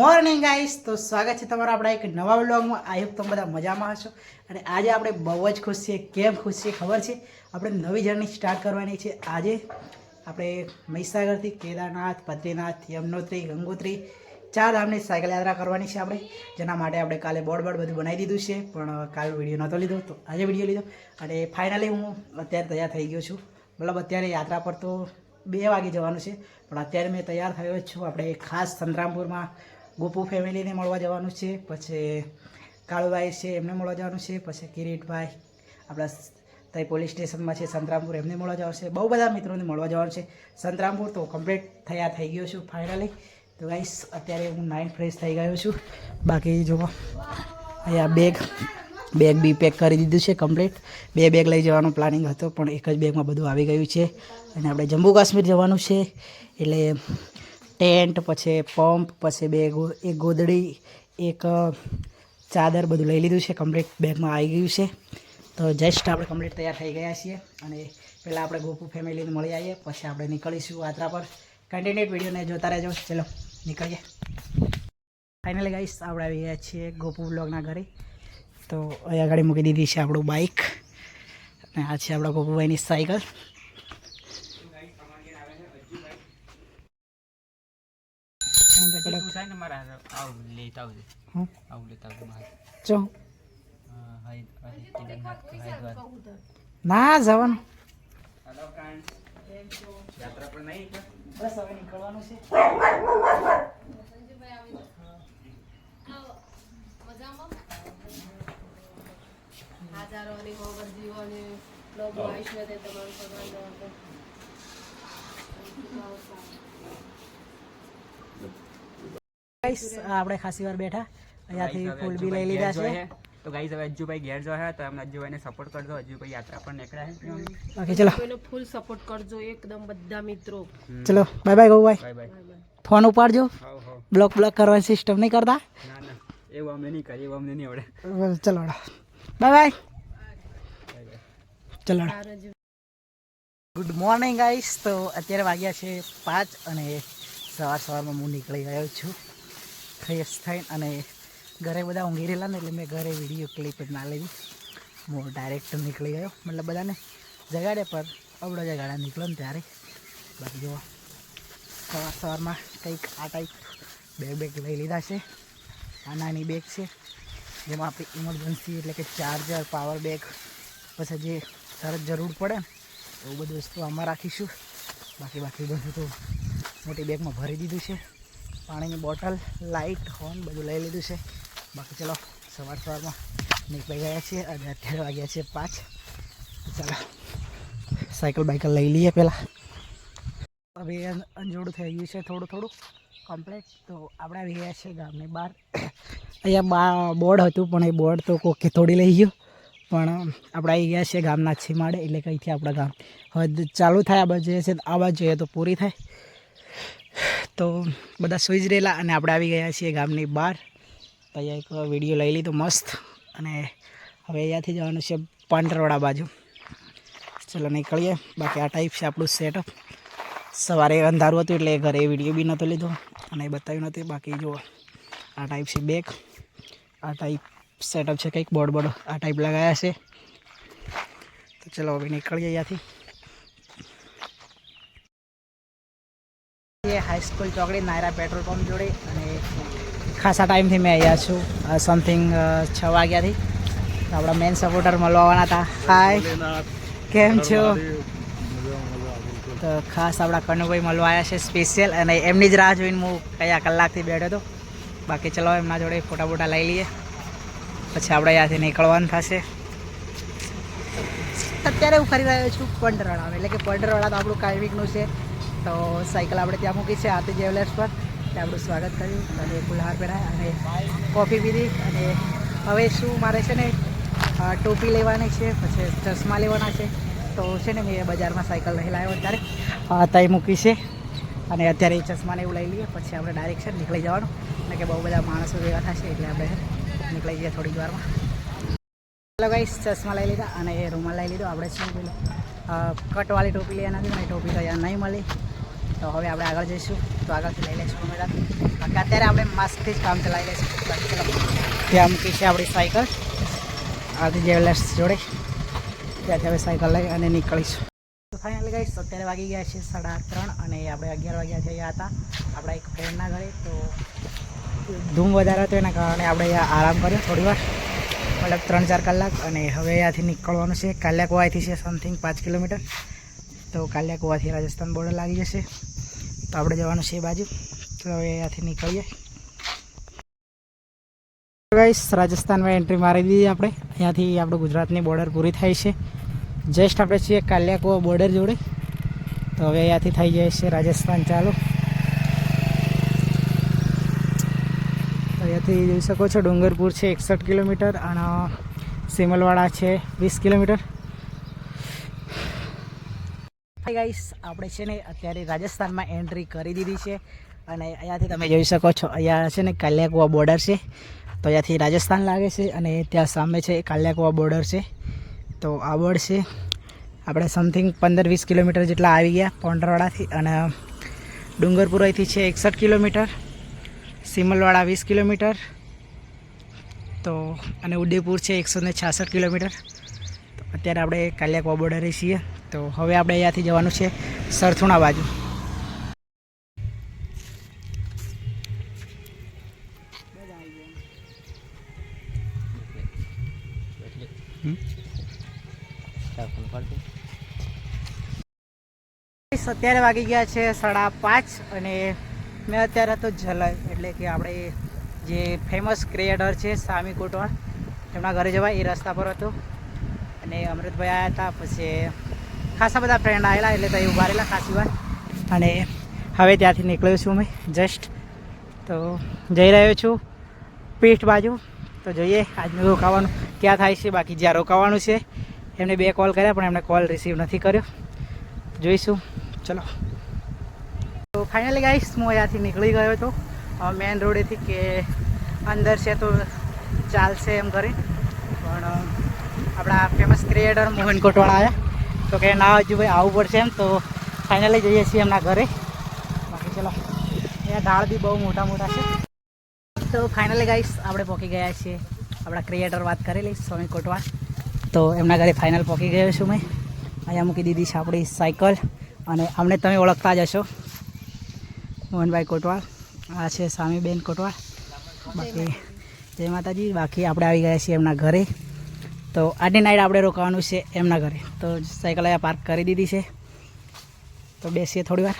Morning guys. તો સ્વાગત છે તમારા આપણા એક નવા વ્લોગમાં. આઈ હોપ તમે બધા મજામાં હશો. અને આજે આપણે બહુ જ ખુશ છીએ. કેમ ખુશ છીએ ખબર છે? આપણે નવી જર્ની સ્ટાર્ટ કરવાની છે. આજે આપણે મહીસાગરથી કેદારનાથ, બદ્રીનાથ, યમનોત્રી, ગંગોત્રી ચાર ધામની સાયકલ યાત્રા કરવાની છે આપણે. જેના માટે આપણે કાલે બોર્ડ બોર્ડ બધું બનાવી દીધું છે. પણ કાલ વીડિયો નહોતો લીધો, તો આજે વીડિયો લીધો. અને ફાઇનલી હું અત્યારે તૈયાર થઈ ગયો છું. મતલબ અત્યારે યાત્રા પર તો બે વાગે જવાનું છે. પણ અત્યારે મેં તૈયાર થયો જ છું. આપણે ખાસ સંતરામપુરમાં ગોપુ ફેમિલીને મળવા જવાનું છે, પછી કાળુભાઈ છે, એમને મળવા જવાનું છે, પછી કિરીટભાઈ, આપણા ત્યાં પોલીસ સ્ટેશનમાં છે, સંતરામપુર, એમને મળવા જવાનું છે. બહુ બધા મિત્રોને મળવા જવાનું છે. સંતરામપુર તો કમ્પ્લીટ થયા, થઈ ગયો છું ફાઇનલી તો ગાઈસ અત્યારે હું નાઇન ફ્રેશ થઈ ગયો છું. બાકી જુઓ અહીંયા બેગ બેગ બી પેક કરી દીધું છે કમ્પ્લીટ બે બેગ લઈ જવાનું પ્લાનિંગ હતો, પણ એક જ બેગમાં બધું આવી ગયું છે. અને આપણે જમ્મુ કાશ્મીર જવાનું છે, એટલે ટેન્ટ, પછી પંપ, પછી બે એક ગોદડી, એક ચાદર બધું લઈ લીધું છે, કમ્પ્લીટ બેગમાં આવી ગયું છે. તો જસ્ટ આપણે કમ્પ્લીટ તૈયાર થઈ ગયા છીએ અને પહેલાં આપણે ગોપુ ફેમિલીને મળી આવીએ, પછી આપણે નીકળીશું યાત્રા પર. કન્ટિન્યુ વિડીયોને જોતા રહેજો. ચલો, નીકળીએ. ફાઇનલી ગાઈસ આપણે આવી ગયા છીએ ગોપુ બ્લોગના ઘરે. તો અહીંયા આગળ મૂકી દીધી છે આપણું બાઇક અને આ છે આપણા ગોપુભાઈની સાયકલ હું તો કદાચ- પૂછાય ને મારા આવું લેતા આવજે. આવું લેતા આવજે મારે. ચો ના જવાનું. હેલો ફ્રેન્ડ્સ યાત્રા પર નહીં બસ હવે નીકળવાનું છે. હજારોની ખબર જીવોની લોકો આયુષ્ય તમારું ભગવાન દવા ગાઈસ આપણે ખાસી વાર બેઠા. અહીંયાથી ફૂલ બી લઈ લીધા છે. તો ગાઈસ હવે અજ્જુભાઈ ઘેર જો હે તો એમને અજ્જુભાઈને સપોર્ટ કરજો. અજ્જુભાઈ યાત્રા પર નીકળ્યા છે. બાકી ચલો. કોઈનો ફૂલ સપોર્ટ કરજો એકદમ બધા મિત્રો. ચલો બાય બાય ગૌભાઈ બાય બાય ફોન ઉપાડજો. બ્લોક બ્લોક કરવાની સિસ્ટમ નહીં કરતા. ના ના. એવું અમને નહીં કરીએ એવું અમને નહીં આવડે. ચલો બાય બાય ચલો ગુડ મોર્નિંગ ગાઈસ તો અત્યારે વાગ્યા છે પાંચ અને સવાર સવારમાં હું નીકળી ગયો છું. ફ્રેશ થઈને અને ઘરે બધા ઊંઘી રહેલા ને એટલે મેં ઘરે વીડિયો ક્લિપ ના લેવી હું ડાયરેક્ટ નીકળી ગયો. મતલબ બધાને જગાડે પર અબડો જગાડા નીકળો ને ત્યારે. બાકી જો સવાર સવારમાં કંઈક આ ટાઈપ બે બેગ લઈ લીધા છે. આ નાની બેગ છે. જેમાં આપણી ઇમરજન્સી એટલે કે ચાર્જર પાવર બેગ પછી જે તરત જરૂર પડે ને, એવું બધું વસ્તુ આમાં રાખીશું. બાકી બાકી બધું તો મોટી બેગમાં ભરી દીધું છે. પાણીની બોટલ લાઇટ હોર્ન બધું લઈ લીધું છે. બાકી ચલો, સવાર સવારમાં નીકળી ગયા છીએ અને અત્યારે વાગ્યા છે પાંચ. ચાલો, સાયકલ બાઇકલ લઈ લઈએ પહેલાં. હવે અંજોડું થઈ ગયું છે થોડું થોડું કમ્પ્લેટ તો આપણે આવી ગયા છે ગામની બહાર. અહીંયા બા, બોર્ડ હતું, પણ એ બોર્ડ તો કોકે તોડી લઈ ગયું. પણ આપણે આવી ગયા છીએ ગામના છીમાડે, એટલે કંઈથી આપણા ગામ. હવે ચાલુ થાય, આ બાજુ જઈએ છે આ બાજુ જોઈએ તો પૂરી થાય. તો બધા સુઈ જ રહેલા અને આપણે આવી ગયા છીએ ગામની બહાર. તો એક વીડિયો લઈ લીધો મસ્ત. અને હવે અહીંયાથી જવાનું છે પાંટરવાડા બાજુ. ચલો નીકળીએ. બાકી આ ટાઈપ છે આપણું સેટઅપ સવારે અંધારું હતું એટલે ઘરે વીડિયો બી નહોતો લીધો અને એ બતાવ્યું નથી. બાકી જો આ ટાઈપ છે બેગ આ ટાઈપ સેટઅપ છે કંઈક બોર્ડ બોર્ડ આ ટાઈપ લગાવ્યા છે. તો ચલો હવે નીકળીએ અહીંયાથી. એ હાઈસ્કૂલ ચોકડી નાયરા પેટ્રોલ પંપ જોડે અને ખાસા ટાઈમથી મેં અહીંયા છું. સમથિંગ છ વાગ્યાથી. આપણા મેન સપોર્ટર મળવાના હતા. હાય કેમ છો? તો ખાસ આપણા કનુભાઈ મળવા આવ્યા છે સ્પેશિયલ અને એમની જ રાહ જોઈને હું કયા કલાકથી બેઠો હતો. બાકી ચલો એમના જોડે ફોટા ફોટા લઈ લઈએ. પછી આપણે અહીંયાથી નીકળવાનું થશે. અત્યારે હું ફરી રહ્યો છું પંડરવાળા એટલે કે પંડરવાળા તો આપણું કાયમિકનું છે. તો સાયકલ આપણે ત્યાં મૂકી છે આરતી જ્વેલર્સ પર. ત્યાં આપણું સ્વાગત કર્યું. અને ગુલહાર પહેરાય અને કોફી પીધી. અને હવે શું મારે છે ને ટોપી લેવાની છે, પછી ચશ્મા લેવાના છે. તો છે ને મેં બજારમાં સાયકલ લઈ લાવ્યો અત્યારે. ત્યાં મૂકી છે. અને અત્યારે એ ચશ્માને એવું લઈ લઈએ. પછી આપણે ડાયરેક્શન નીકળી જવાનું. એટલે કે બહુ બધા માણસો ભેગા થશે એટલે આપણે નીકળી જઈએ થોડીક વારમાં. ચાલો ગાઈસ, ચશ્મા લઈ લીધા અને રૂમાલ લઈ લીધો. આપણે શું પેલું કટવાળી ટોપી લેવાના નથી મને ટોપી તો યાર નહીં મળી. તો હવે આપણે આગળ જઈશું. તો આગળથી લઈ લઈશું અમે બાકી અત્યારે આપણે મસ્તથી જ કામ ચલાવી લઈશું ત્યાં મૂકી છે આપણી સાયકલ. આથી જ્વેલર્સ જોડે. ત્યાંથી હવે સાયકલ લઈ અને નીકળીશું. તો ફાઇનલી ગઈશ અત્યારે વાગી ગયા છે સાડા ત્રણ અને આપણે અગિયાર વાગ્યા ગયા હતા. આપણા એક ફ્રેન્ડના ઘરે. તો ધૂમ વધારે હતો એના કારણે આપણે આરામ કર્યો થોડી વાર. મતલબ ત્રણ ચાર કલાક અને હવે અહીંયાથી નીકળવાનું છે. કાલિયાકુવાથી છે સમથિંગ પાંચ કિલોમીટર. તો કાલિયાકુવાથી રાજસ્થાન બોર્ડર લાગી જશે. તો આપણે જવાનું છે બાજુ. તો હવે અહીંયાથી નીકળીએ. ગાઈસ રાજસ્થાનમાં એન્ટ્રી મારી દીધી આપણે. અહીંયાથી આપણું ગુજરાતની બોર્ડર પૂરી થાય છે. જસ્ટ આપણે છીએ કાલિયાકુવા બોર્ડર જોડે. તો હવે અહીંયાથી થઈ જાય છે રાજસ્થાન ચાલુ. અહીંયાથી જોઈ શકો છો ડુંગરપુર છે એકસઠ કિલોમીટર અને સિમલવાડા છે વીસ કિલોમીટર. ગાઈસ આપણે છે ને અત્યારે રાજસ્થાનમાં એન્ટ્રી કરી દીધી છે અને અહીંયાથી તમે જોઈ શકો છો, અહીંયા છે ને કાલિયાકુવા બોર્ડર છે. તો અહીંયાથી રાજસ્થાન લાગે છે અને ત્યાં સામે છે કાલિયાકુવા બોર્ડર છે. તો આ બોર્ડ છે. આપણે સમથિંગ પંદર વીસ કિલોમીટર જેટલા આવી ગયા પોંડરવાડાથી અને ડુંગરપુરાથી છે એકસઠ કિલોમીટર, સિમલવાડા વીસ કિલોમીટર, તો અને ઉદયપુર છે એકસો ને છાસઠ કિલોમીટર. અત્યારે આપણે કાલિયાકુવા બોર્ડરે છીએ. તો હવે આપણે અહીંયાથી જવાનું છે સરથુણા બાજુ. અત્યારે વાગી ગયા છે સાડા પાંચ અને મેં અત્યારે તો જલય, એટલે કે આપણે જે ફેમસ ક્રિએટર છે સામી કોટવાણ એમના ઘરે જવાય એ રસ્તા પર હતો. અને અમૃતભાઈ આવ્યા હતા, પછી ખાસા બધા ફ્રેન્ડ આવેલા એટલે ત્યાં ઊભા રહેલા ખાસી વાર. અને હવે ત્યાંથી નીકળ્યો છું મેં જસ્ટ તો જઈ રહ્યો છું પીઠ બાજુ. તો જોઈએ આજનું રોકાવાનું, ક્યાં થાય છે, બાકી જ્યાં રોકાવાનું છે, એમને બે કોલ કર્યા, પણ એમણે કોલ રિસીવ નથી કર્યો. જોઈશું, ચલો. તો ફાઇનલી ગાઈશ હું અહીંયાથી નીકળી ગયો હતો મેન રોડેથી કે અંદર છે તો ચાલશે એમ કરી પણ આપણા ફેમસ ક્રિએટર મોહન કોટવાળા આવ્યા તો કે ના, હજુ ભાઈ આવવું પડશે એમ, તો ફાઇનલી જઈએ છીએ એમના ઘરે. બાકી ચલો, અહીંયા ઢાળ બી બહુ મોટા મોટા છે. તો ફાઇનલી ગાઈશ આપણે પહોંચી ગયા છીએ. આપણા ક્રિએટર વાત કરેલી સ્વામી કોટવાળ. તો એમના ઘરે ફાઇનલ પહોંચી ગયો છું મેં. અહીંયા મૂકી દીધી છે આપણી સાયકલ. અને અમને તમે ઓળખતા જ હશો. મોહનભાઈ કોટવાળ, આ છે સ્વામીબેન કોટવાળ. બાકી જય માતાજી. બાકી આપણે આવી ગયા છીએ એમના ઘરે. તો આજની નાઇટ આપણે રોકાવાનું છે એમના ઘરે. તો સાયકલ અહીંયા પાર્ક કરી દીધી છે. તો બેસીએ થોડી વાર.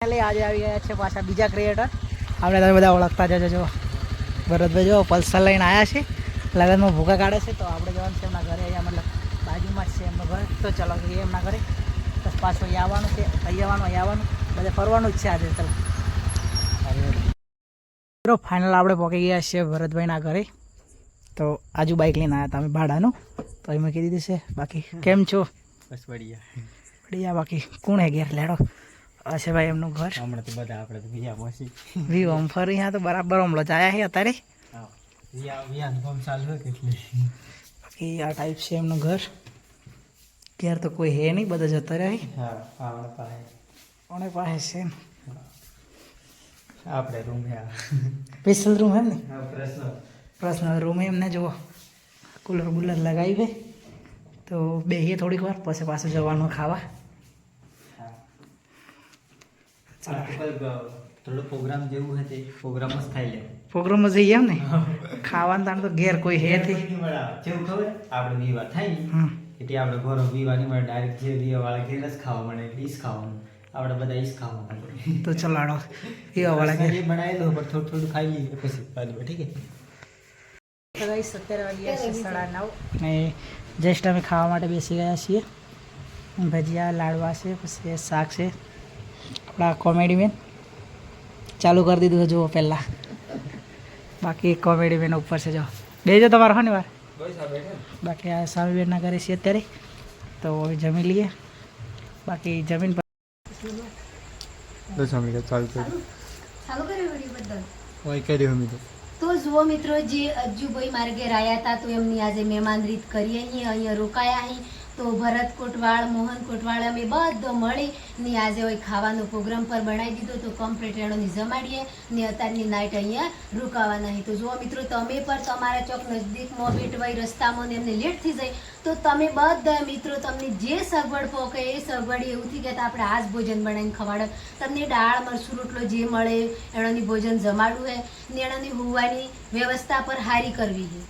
આજે આવી ગયા છે પાછા બીજા ક્રિએટર આપણે તમે બધા ઓળખતા જજો જો. ભરતભાઈ જો પલ્સર લઈને આવ્યા છે. લગનમાં ભૂકા કાઢે છે તો આપણે જવાનું છે એમના ઘરે. અહીંયા મતલબ બાજુમાં જ છે એમનું ઘર. તો ચલો જઈએ એમના ઘરે. તો પાછું અહીં આવવાનું છે. અહીં આવવાનું અહીં આવવાનું. બધે ફરવાનું જ છે આજે ચલો. મિત્રો ફાઇનલ આપણે પહોંચી ગયા છીએ ભરતભાઈના ઘરે. તો આજુ બાઇક લઈને આવ્યા હતા અમે ભાડાનું. તો એમાં કીધી દીધું છે બાકી કેમ છો? બસ બઢિયા. બઢિયા બાકી કોણ હે ઘેર? લેડો. હશે ભાઈ એમનું ઘર. હમણાં તો બધા આપણે તો બીજા પહોંચી. વી ઓમ ફરી અહીંયા તો બરાબર હમણાં જાયા છે અત્યારે. બાકી આ ટાઈપ છે એમનું ઘર. ઘેર તો કોઈ હે નહીં બધા જતા રહે કોને હા પાસે. છે આપણે રૂમ હે સ્પેશિયલ રૂમ હે ને? હા પ્રશ્ન. પર્સનલ રૂમ એમને જુઓ. કુલર બુલર લગાવી બે તો બેહીએ થોડીક વાર પછી પાછું જવાનું ખાવા. થોડો પ્રોગ્રામ જેવું હશે પ્રોગ્રામ જ ખાઈ લે. પ્રોગ્રામમાં જઈએ એમ ને? ખાવાનું તાણ તો ઘેર કોઈ હે થી. જેવું ખબર? આપણે વિવાહ થાય ને એટલે આપણે ઘરો વિવાહ મળે. ડાયરેક્ટ જે વિવાહ ઘેર જ ખાવા મળે. એટલે ખાવાનું. આપણે બધા ઈજ ખાવાનું તો ચલાડો. એવા વાળા ઘેર. બનાવી દો પણ થોડું થોડું ખાઈ લઈએ. પછી બાજુ ઠીક છે તો ગાઈસ સત્તર વાગ્યા છે સાડા નવ અને જસ્ટ અમે ખાવા માટે બેસી ગયા છીએ. ભજીયા લાડવા છે પછી શાક છે. આપણા કોમેડી મેન ચાલુ કરી દીધું જુઓ પહેલાં. બાકી કોમેડી મેન ઉપર છે જો બેજો તમારો હો ને વાર? બાકી આ સ્વામીબેનના ઘરે છીએ અત્યારે. તો જમી લઈએ. બાકી જમીન ચાલુ કર્યું. કર્યો તો જુઓ મિત્રો, જે અજ્જુભાઈ માર્ગે આવ્યા હતા, તો એમની આજે મહેમાન રીત કરી અહીં, અહીંયા રોકાયા અહીં. તો ભરત કોટવાળ, મોહન કોટવાળ અમે બધો મળી ને આજે હોય ખાવાનો પ્રોગ્રામ પર બનાવી દીધો. તો કમ્પ્લીટ એણોની જમાડીએ ને અત્યારની નાઇટ અહીંયા રોકાવાના છે. તો જુઓ મિત્રો, તમે પણ તમારા ચોક નજદીકમાં બેટવાય રસ્તામાં ને એમને લેટ થઈ જાય. તો તમે બધા મિત્રો, તમને જે સગવડ પોકે એ સગવડ એવું થઈ ગયા આપણે આજ ભોજન બનાવીને ખવાડે. તમને દાળ મરસું રોટલો જે મળે એણોની ભોજન જમાડવું હે ને એણોની હોવાની વ્યવસ્થા પર હારી કરવી છે.